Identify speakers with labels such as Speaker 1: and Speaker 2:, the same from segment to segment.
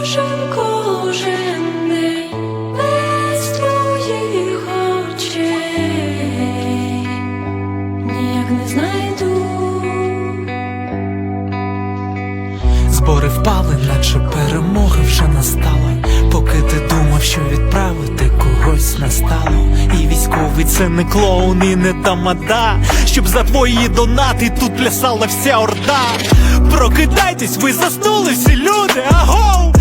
Speaker 1: кожен, кожен день без твоїх ніяк не знайду.
Speaker 2: Збори впали, наче перемога вже настала. Поки ти думав, що відправити когось настало. І військовий це не клоун і не тамада. Щоб за твої донати тут плясала вся орда. Прокидайтесь, ви заснули всі люди, аго!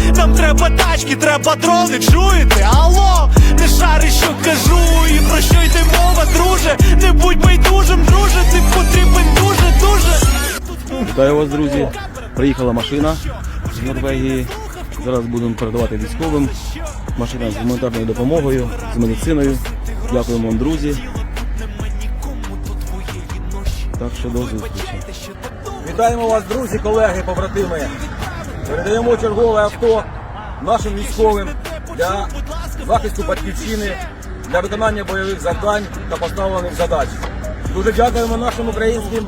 Speaker 2: Нам треба тачки, треба дрони, чуєте? Алло, не шариш, що кажу, і про що йде мова, друже? Не будь байдужим, друже, ти потрібен дуже, дуже.
Speaker 3: Вітаю вас, друзі. Приїхала машина з Норвегії. Зараз будемо передавати військовим. Машина з гуманітарною допомогою, з медициною. Дякуємо вам, друзі. Так що до зустрічі.
Speaker 4: Вітаємо вас, друзі, колеги, побратими. Передаємо чергове авто нашим військовим для захисту батьківщини, для виконання бойових завдань та поставлених задач. Дуже дякуємо нашим українським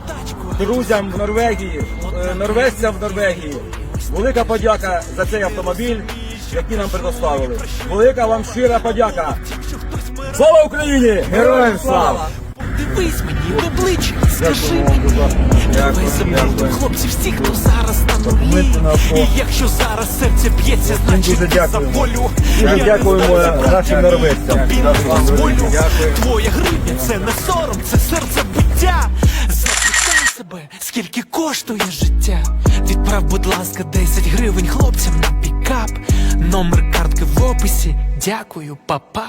Speaker 4: друзям в Норвегії, е, норвежцям в Норвегії. Велика подяка за цей автомобіль, який нам предоставили. Велика вам щира подяка. Слава Україні! Героям слава!
Speaker 2: Дивись мені в обличчя, скажи мені, давай забудемо хлопці, всі, хто зараз на нулі. І якщо зараз серце б'ється, значить ти за волю. Я
Speaker 4: дякуємо нашим норвежцям.
Speaker 2: тобі не дозволю. Твоя гривня це не сором, це серце буття. Запитай себе, скільки коштує життя. Відправ, будь ласка, 10 гривень хлопцям на пікап. Номер картки в описі. Дякую, папа.